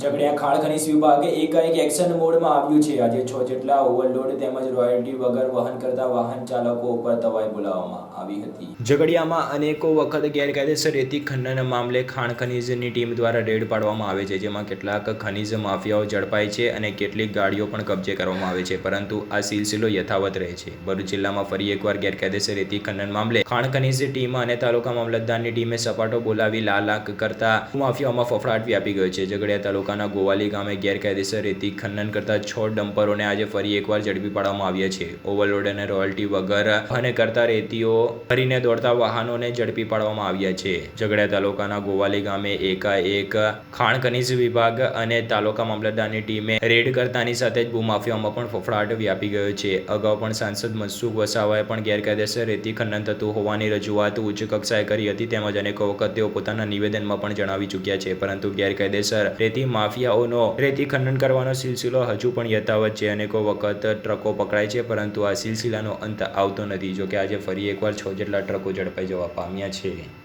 ઝઘડિયા ખાણ ખનીજ વિભાગે એકાએક એક્શન મોડમાં આવ્યું છે. આજે છ જેટલા ઓવરલોડ તેમજ રોયલ્ટી વગર વહન કરતા વાહન ચાલકો ઉપર તવાઈ બોલાવવામાં આવી હતી. ઝઘડિયામાં અનેકો વખત ગેરકાયદેસર રેતી ખનન મામલે ખાણ ખનીજની ટીમ દ્વારા રેડ પાડવામાં આવે છે, જેમાં કેટલાક ખનીજ માફિયાઓ ઝડપાય છે અને કેટલીક ગાડીઓ પણ કબજે કરવામાં આવે છે, પરંતુ આ સિલસિલો યથાવત રહે છે. ભરૂચ જિલ્લામાં ફરી એકવાર ગેરકાયદેસર રેતી ખનન મામલે ખાણ ખનીજ ટીમ અને તાલુકા મામલતદારની ટીમે સપાટો બોલાવી લાલાક કરતા માફિયાઓમાં ફફડાટ વ્યાપી ગયો છે. ઝઘડિયા તાલુકાના ગોવાલી ગામે ગેરકાયદેસર રેતી ખનન કરતા છ ડમ્પરોને આજે ફરી એકવાર ઝડપી પાડવામાં આવ્યા છે. ઓવરલોડ અને રોયલ્ટી વગર અને કરતા રેતીઓ ભરીને દોડતા વાહનોને ઝડપી પાડવામાં આવ્યા છે. ઝઘડા તાલુકાના ગોવાલી ગામે એકાએક ખાણ ખનીજ વિભાગ અને તાલુકા મામલતદારની ટીમે રેડ કરતાની સાથે જ ભૂમાફિયાઓમાં પણ ફફડાટ વ્યાપી ગયો છે. અગાઉ પણ સાંસદ મનસુખ વસાવાએ પણ ગેરકાયદેસર રેતી ખનન થતું હોવાની રજૂઆત ઉચ્ચ કક્ષાએ કરી હતી, તેમજ અનેક વખત તેઓ પોતાના નિવેદનમાં પણ જણાવી ચૂક્યા છે. પરંતુ ગેરકાયદેસર રેતી માફિયાઓનો રેતી ખનન કરવાનો સિલસિલો હજુ પણ યથાવત છે. અનેકો વખત ટ્રકો પકડાય છે, પરંતુ આ સિલસિલાનો અંત આવતો નથી. જોકે આજે ફરી એકવાર છ જેટલા ટ્રકો ઝડપાઈ જવા પામ્યા છે.